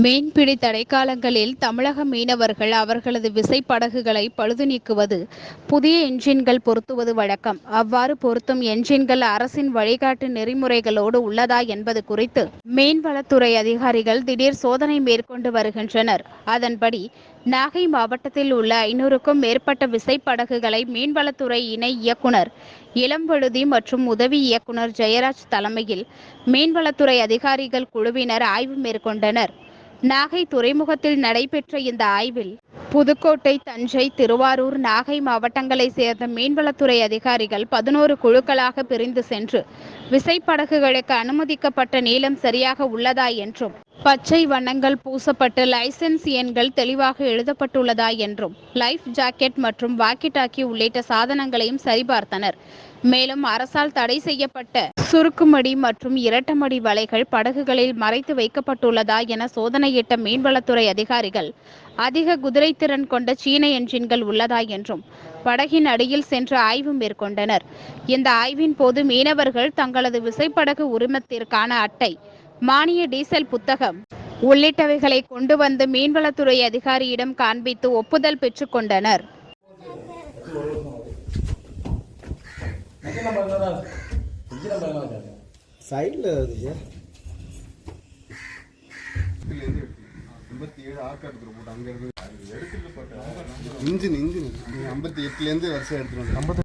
மீன்பிடி தடைக்காலங்களில் தமிழக மீனவர்கள் அவர்களது விசைப்படகுகளை பழுது நீக்குவது புதிய என்ஜின்கள் பொருத்துவது வழக்கம். அவ்வாறு பொருத்தும் என்ஜின்கள் அரசின் வழிகாட்டு நெறிமுறைகளோடு உள்ளதா என்பது குறித்து மீன்வளத்துறை அதிகாரிகள் திடீர் சோதனை மேற்கொண்டு வருகின்றனர். அதன்படி நாகை மாவட்டத்தில் உள்ள ஐநூறுக்கும் மேற்பட்ட விசைப்படகுகளை மீன்வளத்துறை இணை இயக்குனர் இளம்பழுதி மற்றும் உதவி இயக்குனர் ஜெயராஜ் தலைமையில் மீன்வளத்துறை அதிகாரிகள் குழுவினர் ஆய்வு மேற்கொண்டனர். நாகை துறைமுகத்தில் நடைபெற்ற இந்த ஆய்வில் புதுக்கோட்டை தஞ்சை திருவாரூர் நாகை மாவட்டங்களை சேர்ந்த மீன்வளத்துறை அதிகாரிகள் பதினோரு குழுக்களாக பிரிந்து சென்று விசைப்படகுகளுக்கு அனுமதிக்கப்பட்ட நீளம் சரியாக உள்ளதா என்றும் பச்சை வண்ணங்கள் பூசப்பட்டு லைசென்ஸ் எண்கள் தெளிவாக எழுதப்பட்டுள்ளதா என்றும் லைஃப் ஜாக்கெட் மற்றும் வாக்கி டாக்கி உள்ளிட்ட சாதனங்களையும் சரிபார்த்தனர். மேலும் அரசால் தடை செய்யப்பட்ட சுருக்குமடி மற்றும் இரட்டமடி வலைகள் படகுகளில் மறைத்து வைக்கப்பட்டுள்ளதா என சோதனையிட்ட மீன்வளத்துறை அதிகாரிகள் அதிக குதிரைத்திறன் கொண்ட சீன என்ஜின்கள் உள்ளதா என்றும் படகின் அடியில் சென்று ஆய்வு மேற்கொண்டனர். இந்த ஆய்வின் போது மீனவர்கள் தங்களது விசைப்படகு உரிமத்திற்கான அட்டை மானிய டீசல் புத்தகம் உள்ளிட்டவைகளை கொண்டு வந்து மீன்வளத்துறை அதிகாரியிடம் காண்பித்து ஒப்புதல் பெற்றுக்கொண்டனர் இங்கே நம்ம என்ன சைடில் இருக்கு ஐம்பத்தி ஏழு ஆக்காடு போட்டு அங்கே இருந்து இன்ஜின். இன்ஜின் ஐம்பத்தி எட்டுலேருந்து வருஷம் எடுத்துருவாங்க ஐம்பத்தி